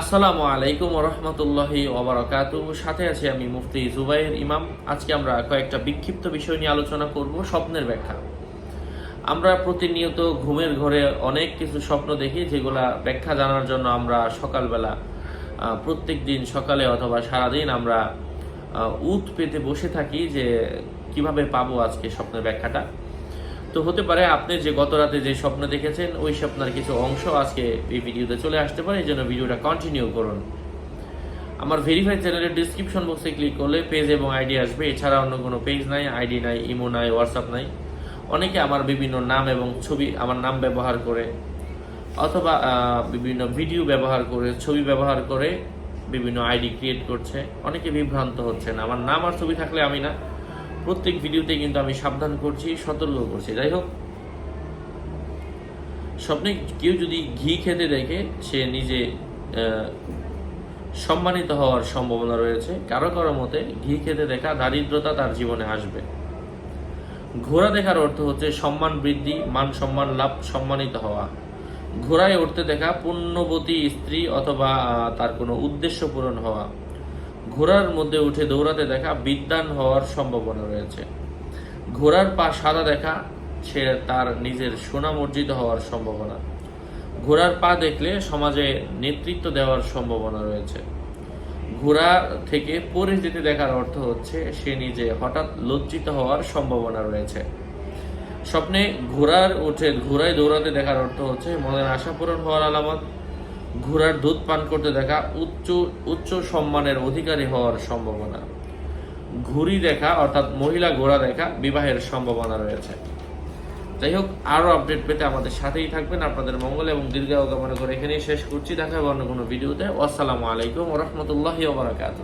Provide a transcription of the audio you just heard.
আসসালামু আলাইকুম রহমতুল্লাহি ওবরাকাত সাথে আছি আমি মুফতি জুবাইর ইমাম। আজকে আমরা কয়েকটা বিক্ষিপ্ত বিষয় নিয়ে আলোচনা করব, স্বপ্নের ব্যাখ্যা। আমরা প্রতিনিয়ত ঘুমের ঘরে অনেক কিছু স্বপ্ন দেখি, যেগুলা ব্যাখ্যা জানার জন্য আমরা সকালবেলা প্রত্যেক দিন সকালে অথবা সারাদিন আমরা উত পেতে বসে থাকি যে কীভাবে পাবো আজকে স্বপ্নের ব্যাখ্যাটা। তো হতে পারে আপনি যে গত রাতে যে স্বপ্ন দেখেছেন, ওই স্বপ্নের কিছু অংশ আজকে এই ভিডিওতে চলে আসতে পারে, এই জন্য ভিডিওটা কন্টিনিউ করুন। আমার ভেরিফাই চ্যানেলের ডিসক্রিপশন বক্সে ক্লিক করলে পেজ এবং আইডি আসবে, এছাড়া অন্য কোনো পেজ নাই আইডি নাই ইমো নাই হোয়াটসঅ্যাপ নাই। অনেকে আমার বিভিন্ন নাম এবং ছবি, আমার নাম ব্যবহার করে, অথবা বিভিন্ন ভিডিও ব্যবহার করে, ছবি ব্যবহার করে বিভিন্ন আইডি ক্রিয়েট করছে। অনেকে বিভ্রান্ত হচ্ছেন। আমার নাম আর ছবি থাকলে আমি না। প্রত্যেক ভিডিওতে কিন্তু আমি সাবধান করছি, সতর্ক করছি। যাই হোক, স্বপ্নে কেউ যদি ঘি খেতে দেখে, সে নিজে সম্মানিত হওয়ার সম্ভাবনা রয়েছে। কারও কারও মতে, ঘি খেতে দেখা দারিদ্রতা তার জীবনে আসবে। ঘোড়া দেখার অর্থ হচ্ছে সম্মান বৃদ্ধি, মান সম্মান লাভ, সম্মানিত হওয়া। ঘোড়ায় উঠতে দেখা পুণ্যবতী স্ত্রী অথবা তার কোনো উদ্দেশ্য পূরণ হওয়া। ঘোড়ার মধ্যে উঠে দৌড়াতে দেখা বিদ্যান হওয়ার সম্ভাবনা রয়েছে। ঘোড়ার পা সাদা দেখা, সে তার নিজের সুনাম অর্জিত হওয়ার সম্ভাবনা। ঘোড়ার পা দেখলে সমাজে নেতৃত্ব দেওয়ার সম্ভাবনা রয়েছে। ঘোড়া থেকে পড়ে যেতে দেখার অর্থ হচ্ছে, সে নিজে হঠাৎ লজ্জিত হওয়ার সম্ভাবনা রয়েছে। স্বপ্নে ঘোড়ার উঠে ঘোড়ায় দৌড়াতে দেখার অর্থ হচ্ছে, মনের আশা পূরণ হওয়ার আলামত। ঘোড়ার দুধ পান করতে দেখা উচ্চ উচ্চ সম্মানের অধিকারী হওয়ার সম্ভাবনা। ঘুড়ি দেখা, অর্থাৎ মহিলা ঘোড়া দেখা, বিবাহের সম্ভাবনা রয়েছে। যাই হোক, আরও আপডেট পেতে আমাদের সাথেই থাকবেন। আপনাদের মঙ্গল এবং দীর্ঘায়ু কামনা করে এখানেই শেষ করছি। দেখা হবে অন্য কোনো ভিডিওতে। আসসালামু আলাইকুম রহমতুল্লাহ ওবরাকাতুহ